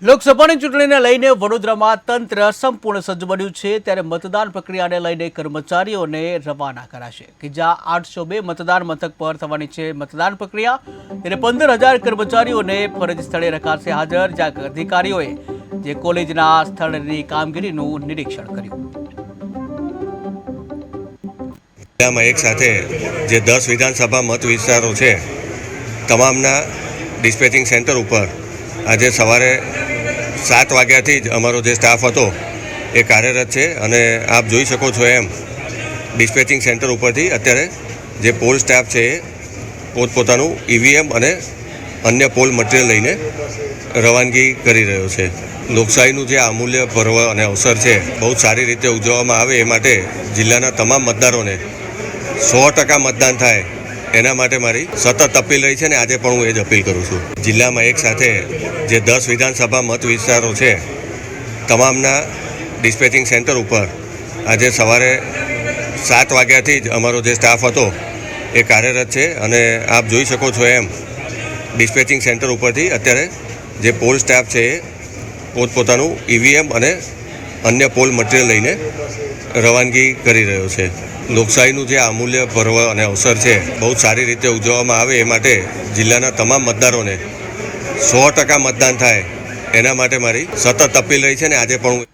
લોકસભાની ચૂંટણીને લઈને વડોદરામાં તંત્ર સંપૂર્ણ સજ્જ બન્યું છે, ત્યારે મતદાન પ્રક્રિયાને લઈને કર્મચારીઓને રવાના કરાશે. કે જ્યાં આઠસો બે મતદાન મથક પર થવાની છે મતદાન પ્રક્રિયા, ત્યારે પંદર હજાર કર્મચારીઓને ફરજ સ્થળે રખાશે હાજર, જ્યાં અધિકારીઓએ જે કોલેજના સ્થળની કામગીરીનું નિરીક્ષણ કર્યું. જિલ્લામાં એક સાથે જે દસ વિધાનસભા મત વિસ્તારો છે, તમામના ડિસ્પેચિંગ સેન્ટર ઉપર આજે સવારે સાત વાગ્યાથી જ અમારો જે સ્ટાફ હતો, એ કાર્યરત છે અને આપ જોઈ શકો છો એમ ડિસ્પેચિંગ સેન્ટર ઉપરથી અત્યારે જે પોલ સ્ટાફ છે એ પોતપોતાનું ઈવીએમ અને અન્ય પોલ મટીરિયલ લઈને રવાનગી કરી રહ્યો છે. લોકશાહીનું જે અમૂલ્ય પર્વ અને અવસર છે, બહુ સારી રીતે ઉજવવામાં આવે એ માટે જિલ્લાના તમામ મતદારોને સો ટકા મતદાન થાય એના માટે મારી સતત અપીલ રહી છે ને આજે પણ હું એ જ અપીલ કરું છું. જિલ્લામાં એક સાથે જે દસ વિધાનસભા મત વિસ્તારો છે, તમામના ડિસ્પેચિંગ સેન્ટર ઉપર આજે સવારે સાત વાગ્યાથી જ અમારો જે સ્ટાફ હતો, એ કાર્યરત છે અને આપ જોઈ શકો છો એમ ડિસ્પેચિંગ સેન્ટર ઉપરથી અત્યારે જે પોલ સ્ટાફ છે એ પોતપોતાનું ઈવીએમ અને અન્ય પોલ મટીરિયલ લઈને રવાનગી કરી રહ્યો છે. લોકશાહીનું જે અમૂલ્ય પર્વ અને અવસર છે, બહુ સારી રીતે ઉજવવામાં આવે એ માટે જિલ્લાના તમામ મતદારોને સો ટકા મતદાન થાય. એના માટે મારી સતત અપીલ રહી છે ને આજે પણ